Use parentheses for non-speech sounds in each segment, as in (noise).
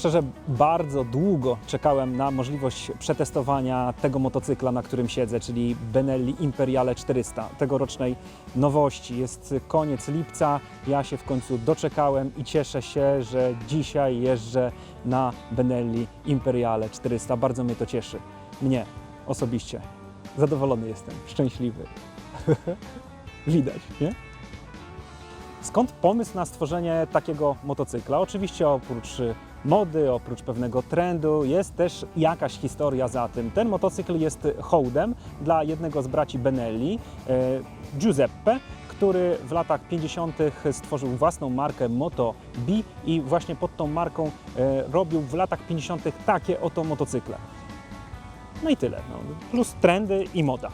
szczerze, bardzo długo czekałem na możliwość przetestowania tego motocykla, na którym siedzę, czyli Benelli Imperiale 400, tegorocznej nowości. Jest koniec lipca, ja się w końcu doczekałem i cieszę się, że dzisiaj jeżdżę na Benelli Imperiale 400. Bardzo mnie to cieszy. Mnie osobiście. Zadowolony jestem, szczęśliwy. (laughs) Widać, nie? Skąd pomysł na stworzenie takiego motocykla? Oczywiście oprócz y, mody, oprócz pewnego trendu jest też jakaś historia za tym. Ten motocykl jest hołdem dla jednego z braci Benelli, e, Giuseppe, który w latach 50. stworzył własną markę Moto B i właśnie pod tą marką e, robił w latach 50. takie oto motocykle. No i tyle. No. Plus trendy i moda.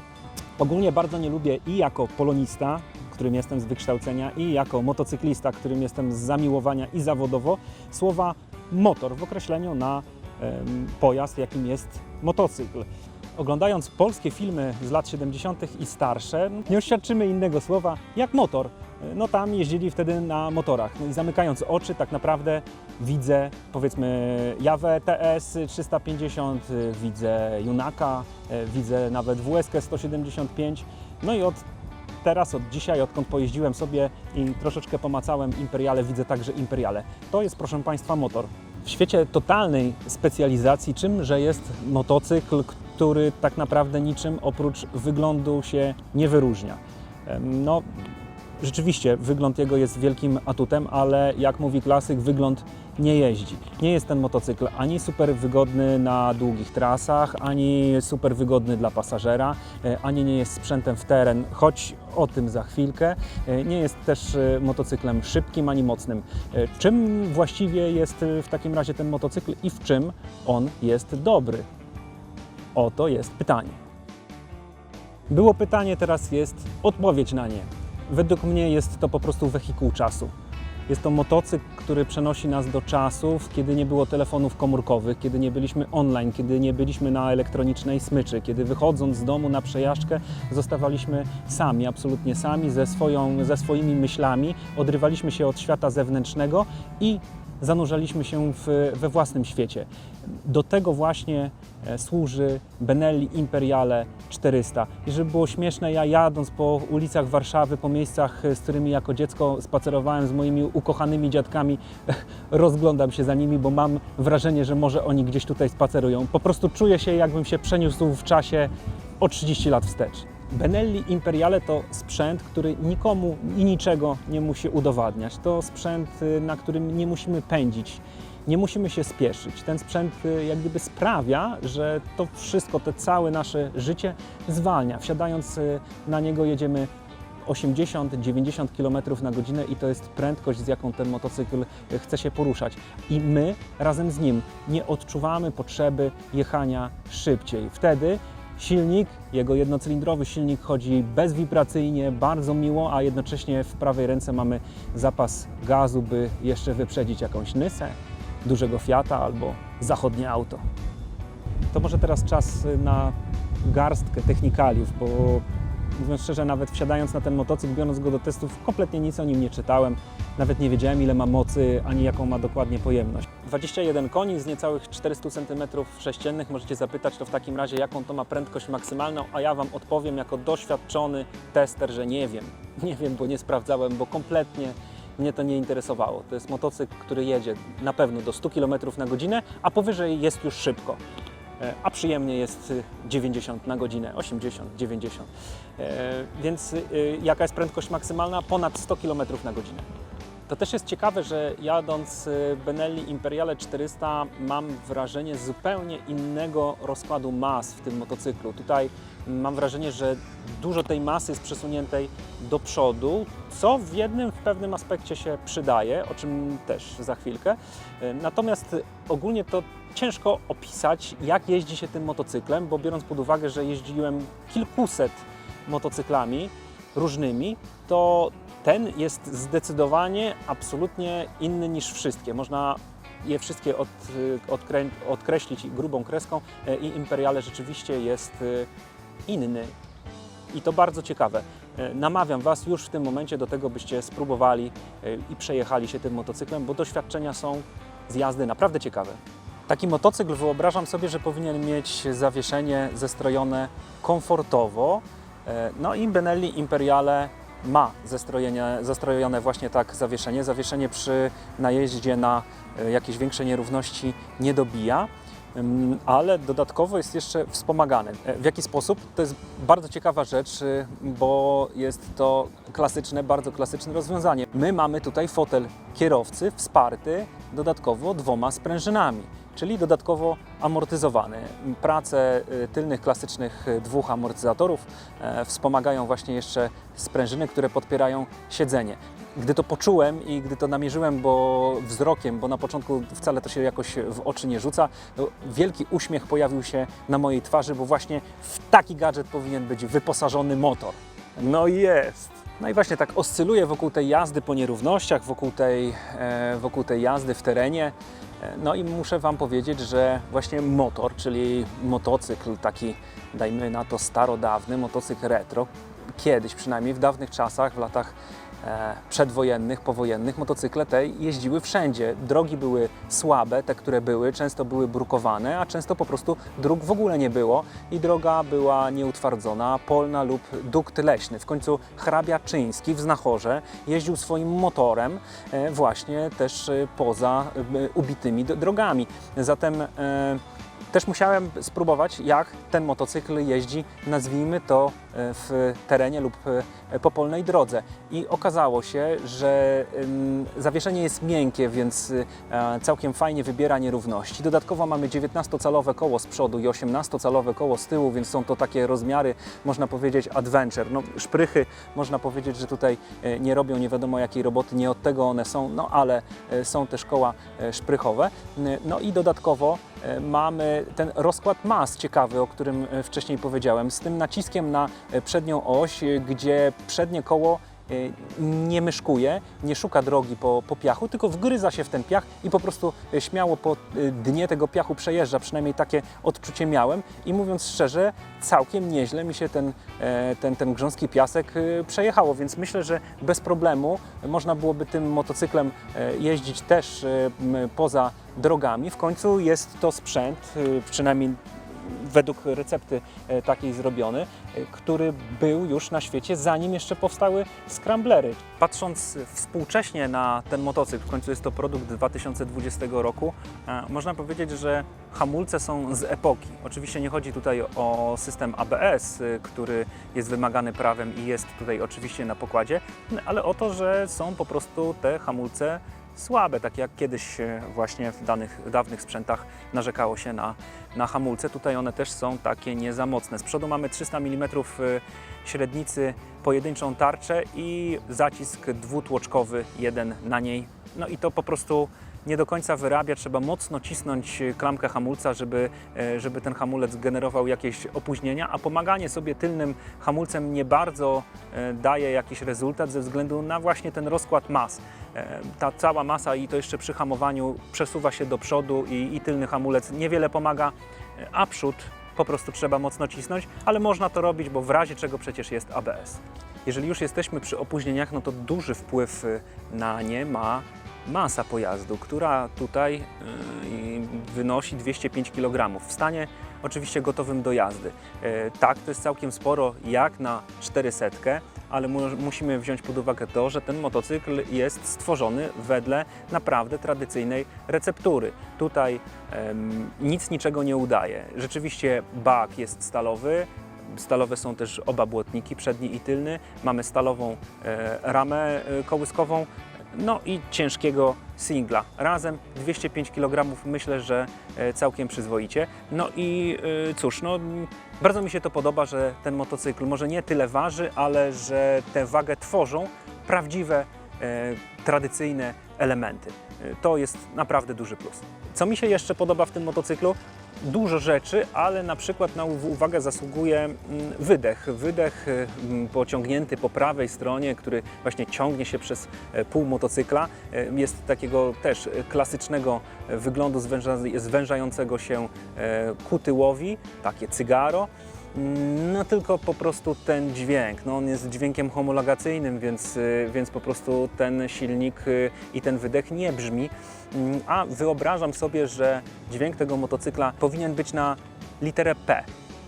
Ogólnie bardzo nie lubię i jako polonista, którym jestem z wykształcenia, i jako motocyklista, którym jestem z zamiłowania i zawodowo, słowa motor w określeniu na pojazd, jakim jest motocykl. Oglądając polskie filmy z lat 70. i starsze, nie oświadczymy innego słowa jak motor. No tam jeździli wtedy na motorach. No i zamykając oczy, tak naprawdę widzę, powiedzmy, Jawę TS 350, y, widzę Junaka, y, widzę nawet WSK 175. No i od teraz, od dzisiaj, odkąd pojeździłem sobie i troszeczkę pomacałem Imperiale, widzę także Imperiale. To jest, proszę Państwa, motor. W świecie totalnej specjalizacji, czymże jest motocykl, który tak naprawdę niczym oprócz wyglądu się nie wyróżnia? No, rzeczywiście wygląd jego jest wielkim atutem, ale jak mówi klasyk, wygląd nie jeździ. Nie jest ten motocykl ani super wygodny na długich trasach, ani super wygodny dla pasażera, e, ani nie jest sprzętem w teren, choć o tym za chwilkę. E, Nie jest też e, motocyklem szybkim ani mocnym. Czym właściwie jest w takim razie ten motocykl i w czym on jest dobry? Oto jest pytanie. Było pytanie, teraz jest odpowiedź na nie. Według mnie jest to po prostu wehikuł czasu. Jest to motocykl, który przenosi nas do czasów, kiedy nie było telefonów komórkowych, kiedy nie byliśmy online, kiedy nie byliśmy na elektronicznej smyczy, kiedy wychodząc z domu na przejażdżkę zostawaliśmy sami, absolutnie sami, ze, swoją, ze swoimi myślami, odrywaliśmy się od świata zewnętrznego i zanurzaliśmy się w, we własnym świecie. Do tego właśnie e, służy Benelli Imperiale 400. I żeby było śmieszne, ja jadąc po ulicach Warszawy, po miejscach, e, z którymi jako dziecko spacerowałem z moimi ukochanymi dziadkami, (laughs) rozglądam się za nimi, bo mam wrażenie, że może oni gdzieś tutaj spacerują. Po prostu czuję się, jakbym się przeniósł w czasie o 30 lat wstecz. Benelli Imperiale to sprzęt, który nikomu i niczego nie musi udowadniać. To sprzęt, y, na którym nie musimy pędzić, nie musimy się spieszyć. Ten sprzęt y, jak gdyby sprawia, że to wszystko, to całe nasze życie zwalnia. Wsiadając y, na niego jedziemy 80-90 km na godzinę i to jest prędkość, z jaką ten motocykl chce się poruszać. I my razem z nim nie odczuwamy potrzeby jechania szybciej. Wtedy silnik, jego jednocylindrowy silnik chodzi bezwibracyjnie, bardzo miło, a jednocześnie w prawej ręce mamy zapas gazu, by jeszcze wyprzedzić jakąś nysę, dużego Fiata albo zachodnie auto. To może teraz czas y, na garstkę technikaliów, bo mówiąc szczerze, nawet wsiadając na ten motocykl, biorąc go do testów, kompletnie nic o nim nie czytałem. Nawet nie wiedziałem, ile ma mocy, ani jaką ma dokładnie pojemność. 21 koni z niecałych 400 cm3. Możecie zapytać to w takim razie, jaką to ma prędkość maksymalną, a ja Wam odpowiem jako doświadczony tester, że nie wiem. Nie wiem, bo nie sprawdzałem, bo kompletnie mnie to nie interesowało. To jest motocykl, który jedzie na pewno do 100 km na godzinę, a powyżej jest już szybko. E, A przyjemnie jest y, 90 na godzinę, 80, 90. E, Więc y, jaka jest prędkość maksymalna? Ponad 100 km na godzinę. To też jest ciekawe, że jadąc y, Benelli Imperiale 400 mam wrażenie zupełnie innego rozkładu mas w tym motocyklu. Tutaj mam wrażenie, że dużo tej masy jest przesuniętej do przodu, co w jednym, w pewnym aspekcie się przydaje, o czym też za chwilkę. Y, Natomiast ogólnie to ciężko opisać, jak jeździ się tym motocyklem, bo biorąc pod uwagę, że jeździłem kilkuset motocyklami różnymi, to ten jest zdecydowanie absolutnie inny niż wszystkie. Można je wszystkie od, odkrę, odkreślić grubą kreską e, i Imperiale rzeczywiście jest e, inny. I to bardzo ciekawe. E, Namawiam Was już w tym momencie do tego, byście spróbowali e, i przejechali się tym motocyklem, bo doświadczenia są z jazdy naprawdę ciekawy. Taki motocykl wyobrażam sobie, że powinien mieć zawieszenie zestrojone komfortowo. No i Benelli Imperiale ma zestrojenie, zestrojone właśnie tak zawieszenie. Zawieszenie przy najeździe na e, jakieś większe nierówności nie dobija. Ale dodatkowo jest jeszcze wspomagany. E, W jaki sposób? To jest bardzo ciekawa rzecz, y, bo jest to klasyczne, bardzo klasyczne rozwiązanie. My mamy tutaj fotel kierowcy wsparty dodatkowo dwoma sprężynami, czyli dodatkowo amortyzowany. Prace y, tylnych klasycznych y, dwóch amortyzatorów e, wspomagają właśnie jeszcze sprężyny, które podpierają siedzenie gdy to poczułem i gdy to namierzyłem, bo wzrokiem, bo na początku wcale to się jakoś w oczy nie rzuca, wielki uśmiech pojawił się na mojej twarzy, bo właśnie w taki gadżet powinien być wyposażony motor. No jest! No i właśnie tak oscyluję wokół tej jazdy po nierównościach, wokół tej, e, wokół tej jazdy w terenie. E, No i muszę Wam powiedzieć, że właśnie motor, czyli motocykl taki, dajmy na to starodawny, motocykl retro, kiedyś przynajmniej w dawnych czasach, w latach przedwojennych, powojennych, motocykle te jeździły wszędzie. Drogi były słabe, te, które były, często były brukowane, a często po prostu dróg w ogóle nie było i droga była nieutwardzona, polna lub dukt leśny. W końcu hrabia Czyński w Znachorze jeździł swoim motorem e, właśnie też e, poza e, ubitymi drogami. Zatem e, też musiałem spróbować, jak ten motocykl jeździ, nazwijmy to, e, w terenie lub e, po polnej drodze. I okazało się, że zawieszenie jest miękkie, więc e, całkiem fajnie wybiera nierówności. Dodatkowo mamy 19-calowe koło z przodu i 18-calowe koło z tyłu, więc są to takie rozmiary, można powiedzieć, adventure. No, szprychy, można powiedzieć, że tutaj nie robią nie wiadomo jakiej roboty, nie od tego one są, no ale są też koła szprychowe. No i dodatkowo mamy ten rozkład mas ciekawy, o którym e, wcześniej powiedziałem, z tym naciskiem na e, przednią oś, e, gdzie przednie koło nie myszkuje, nie szuka drogi po, po piachu, tylko wgryza się w ten piach i po prostu e, śmiało po e, dnie tego piachu przejeżdża. Przynajmniej takie odczucie miałem i mówiąc szczerze, całkiem nieźle mi się ten, e, ten, ten grząski piasek przejechało, więc myślę, że bez problemu można byłoby tym motocyklem e, jeździć też e, poza drogami. W końcu jest to sprzęt, przynajmniej według recepty e, takiej zrobiony, e, który był już na świecie, zanim jeszcze powstały scramblery. Patrząc współcześnie na ten motocykl, w końcu jest to produkt 2020 roku, e, można powiedzieć, że hamulce są z epoki. Oczywiście nie chodzi tutaj o system ABS, który jest wymagany prawem i jest tutaj oczywiście na pokładzie, ale o to, że są po prostu te hamulce słabe, tak jak kiedyś e, właśnie w danych, dawnych sprzętach narzekało się na, na hamulce. Tutaj one też są takie nie za mocne. Z przodu mamy 300 mm e, średnicy, pojedynczą tarczę i zacisk dwutłoczkowy, jeden na niej. No i to po prostu nie do końca wyrabia, trzeba mocno cisnąć e, klamkę hamulca, żeby, e, żeby ten hamulec generował jakieś opóźnienia, a pomaganie sobie tylnym hamulcem nie bardzo e, daje jakiś rezultat ze względu na właśnie ten rozkład mas. Ta cała masa i to jeszcze przy hamowaniu przesuwa się do przodu i, i tylny hamulec niewiele pomaga, a przód po prostu trzeba mocno cisnąć, ale można to robić, bo w razie czego przecież jest ABS. Jeżeli już jesteśmy przy opóźnieniach, no to duży wpływ na nie ma masa pojazdu, która tutaj y, wynosi 205 kg w stanie oczywiście gotowym do jazdy. Y, Tak, to jest całkiem sporo jak na 400, ale mu- musimy wziąć pod uwagę to, że ten motocykl jest stworzony wedle naprawdę tradycyjnej receptury. Tutaj nic niczego nie udaje. Rzeczywiście bak jest stalowy, Stalowe są też oba błotniki, przedni i tylny. Mamy stalową e, ramę e, kołyskową, no i ciężkiego singla. Razem 205 kg myślę, że e, całkiem przyzwoicie. No i e, cóż, no, bardzo mi się to podoba, że ten motocykl może nie tyle waży, ale że tę wagę tworzą prawdziwe, e, tradycyjne elementy. To jest naprawdę duży plus. Co mi się jeszcze podoba w tym motocyklu? Dużo rzeczy, ale na przykład na uw- uwagę zasługuje mm, wydech. Wydech y, mm, pociągnięty po prawej stronie, który właśnie ciągnie się przez e, pół motocykla. E, Jest takiego też e, klasycznego wyglądu zwęża, zwężającego się ku tyłowi, takie cygaro. No tylko po prostu ten dźwięk, no on jest dźwiękiem homologacyjnym, więc, y, więc po prostu ten silnik y, i ten wydech nie brzmi. Mm, A wyobrażam sobie, że dźwięk tego motocykla powinien być na literę P.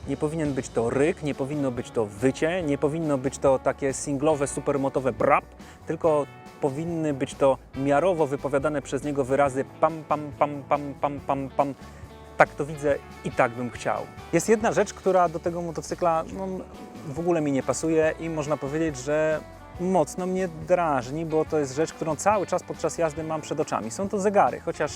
Nie powinien być to ryk, nie powinno być to wycie, nie powinno być to takie singlowe, supermotowe brap, tylko powinny być to miarowo wypowiadane przez niego wyrazy pam, pam, pam, pam, pam, pam, pam. Tak to widzę i tak bym chciał. Jest jedna rzecz, która do tego motocykla no, w ogóle mi nie pasuje i można powiedzieć, że mocno mnie drażni, bo to jest rzecz, którą cały czas podczas jazdy mam przed oczami. Są to zegary, chociaż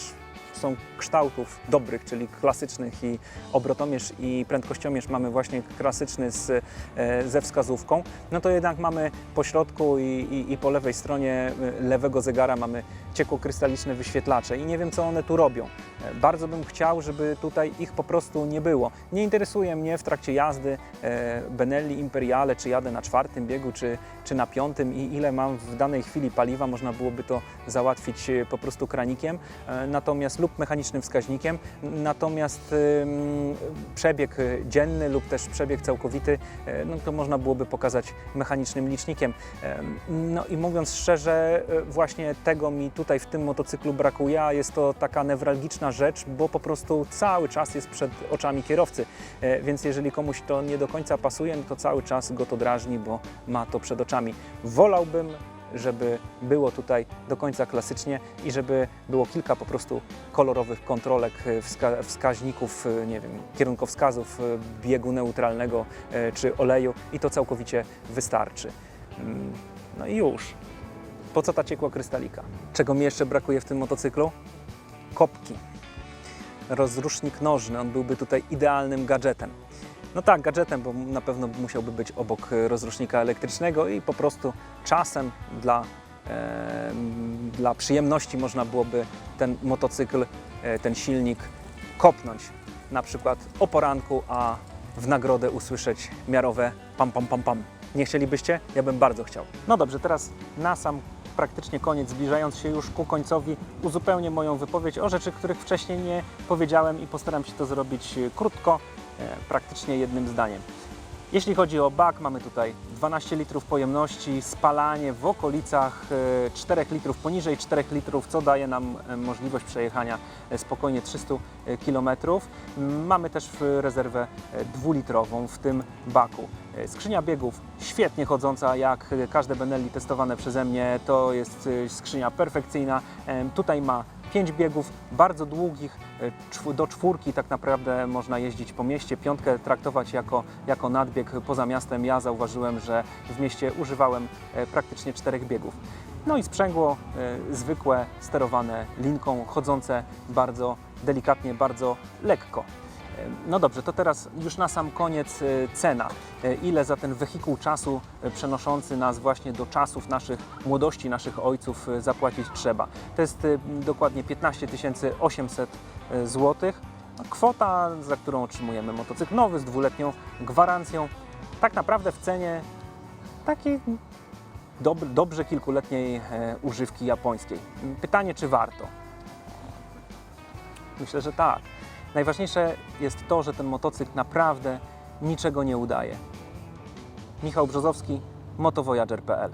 są kształtów dobrych, czyli klasycznych i obrotomierz i prędkościomierz mamy właśnie klasyczny z, e, ze wskazówką, no to jednak mamy po środku i, i, i po lewej stronie e, lewego zegara mamy ciekłokrystaliczne wyświetlacze i nie wiem co one tu robią. Bardzo bym chciał, żeby tutaj ich po prostu nie było. Nie interesuje mnie w trakcie jazdy e, Benelli Imperiale, czy jadę na czwartym biegu, czy, czy na piątym i ile mam w danej chwili paliwa, można byłoby to załatwić e, po prostu kranikiem, e, natomiast lub mechanicznym wskaźnikiem, natomiast przebieg dzienny lub też przebieg całkowity, no to można byłoby pokazać mechanicznym licznikiem. Em, No i mówiąc szczerze, właśnie tego mi tutaj w tym motocyklu brakuje, a jest to taka newralgiczna rzecz, bo po prostu cały czas jest przed oczami kierowcy, E, więc jeżeli komuś to nie do końca pasuje, no to cały czas go to drażni, bo ma to przed oczami. Wolałbym żeby było tutaj do końca klasycznie i żeby było kilka po prostu kolorowych kontrolek, e, wska wskaźników, e, nie wiem, kierunkowskazów biegu neutralnego czy oleju i to całkowicie wystarczy. Mm, No i już. Po co ta ciekła krystalika? Czego mi jeszcze brakuje w tym motocyklu? Kopki. Rozrusznik nożny, on byłby tutaj idealnym gadżetem. No tak, gadżetem, bo na pewno musiałby być obok rozrusznika elektrycznego i po prostu czasem dla, e, dla przyjemności można byłoby ten motocykl, e, ten silnik kopnąć na przykład o poranku, a w nagrodę usłyszeć miarowe pam pam pam pam. Nie chcielibyście? Ja bym bardzo chciał. No dobrze, teraz na sam praktycznie koniec, zbliżając się już ku końcowi, uzupełnię moją wypowiedź o rzeczy, których wcześniej nie powiedziałem i postaram się to zrobić e, krótko, e, praktycznie jednym zdaniem. Jeśli chodzi o bak, mamy tutaj 12 litrów pojemności, spalanie w okolicach e, 4 litrów, poniżej 4 litrów, co daje nam e, możliwość przejechania e, spokojnie 300 km. Mamy też rezerwę e, dwulitrową w tym baku. E, Skrzynia biegów świetnie chodząca, jak każde Benelli testowane przeze mnie, to jest e, skrzynia perfekcyjna. E, Tutaj ma 5 biegów, bardzo długich, e, do czwórki tak naprawdę można jeździć po mieście, piątkę traktować jako, jako nadbieg poza miastem. Ja zauważyłem, że w mieście używałem e, praktycznie czterech biegów. No i sprzęgło e, zwykłe, sterowane linką, chodzące bardzo delikatnie, bardzo lekko. E, No dobrze, to teraz już na sam koniec e, cena. E, Ile za ten wehikuł czasu przenoszący nas właśnie do czasów naszych młodości, naszych ojców zapłacić trzeba? To jest dokładnie 15 800 zł. Kwota, za którą otrzymujemy motocykl nowy z dwuletnią gwarancją. Tak naprawdę w cenie takiej dob dobrze kilkuletniej używki japońskiej. Pytanie, czy warto? Myślę, że tak. Najważniejsze jest to, że ten motocykl naprawdę niczego nie udaje. Michał Brzozowski, motovoyager.pl